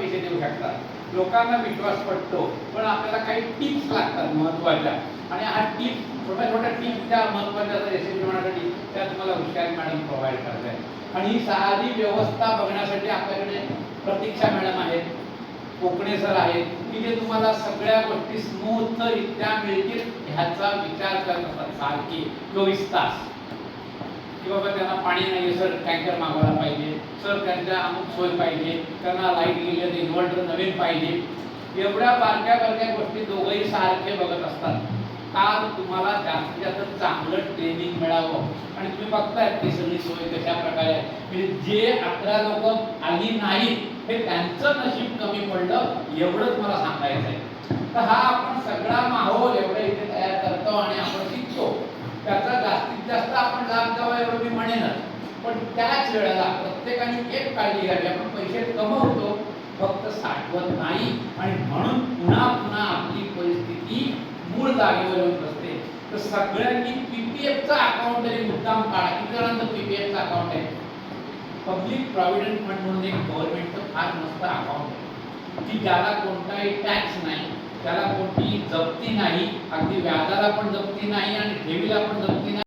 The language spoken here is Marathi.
पैसे देऊ शकतात. लोकांना विश्वास पडतो पण आपल्याला काही टिप्स लागतात महत्त्वाच्या. आणि हा टिप्स छोट्या छोट्या टिप्स त्या महत्त्वाच्या रेसिपी होण्यासाठी त्या तुम्हाला हुशारी मॅडम प्रोव्हाइड करतायत. आणि ही सारी व्यवस्था बघण्यासाठी आपल्याकडे प्रतीक्षा मॅडम आहेत कोकणे सर आहेत की जे तुम्हाला सगळ्या गोष्टी स्मूथरित्या मिळतील ह्याचा विचार करत असतात. सारखी चोवीस तास. की बाबा त्यांना पाणी नाही सर. टँकर मागवायला पाहिजे. सर त्यांच्या अमुक सोय पाहिजे. त्यांना लाइट गेली तर इन्व्हर्टर नवीन पाहिजे. एवढ्या बारक्या बारक्या गोष्टी दोघंही सारखे बघत असतात. का तुम्हाला जास्तीत जास्त चांगलं ट्रेनिंग मिळावं. आणि तुम्ही बघताय ती सगळी सोय कशा प्रकारे म्हणजे जे अकरा लोक आली नाहीत हे त्यांचं नशीब कमी पडलं एवढंच मला सांगायचं आहे तर हा आपण सगळा माहोल एवढं इथे तयार करतो आणि आपण शिकतो त्याचा जास्तीत जास्त आपण लाभ घ्यावा एवढं मी म्हणेनच पण त्याच वेळेला प्रत्येकाने एक काळजी घ्यावी. आपण पैसे कमवतो फक्त साठवत नाही. आणि म्हणून पुन्हा पुन्हा आपली परिस्थिती मूळ जागेवर येऊन बसते. तर सगळ्यांनी पीपीएफचा अकाउंट तरी मुद्दाम काढा किती जणांचं पीपीएफचं अकाउंट आहे? पब्लिक प्रॉव्हिडंट फंड म्हणून एक गव्हर्नमेंटचं फार मस्त अकाउंट आहे. की ज्याला कोणताही टॅक्स नाही त्याला कोणतीही जप्ती नाही अगदी व्याजाला पण जप्ती नाही आणि ठेवीला पण जप्ती नाही.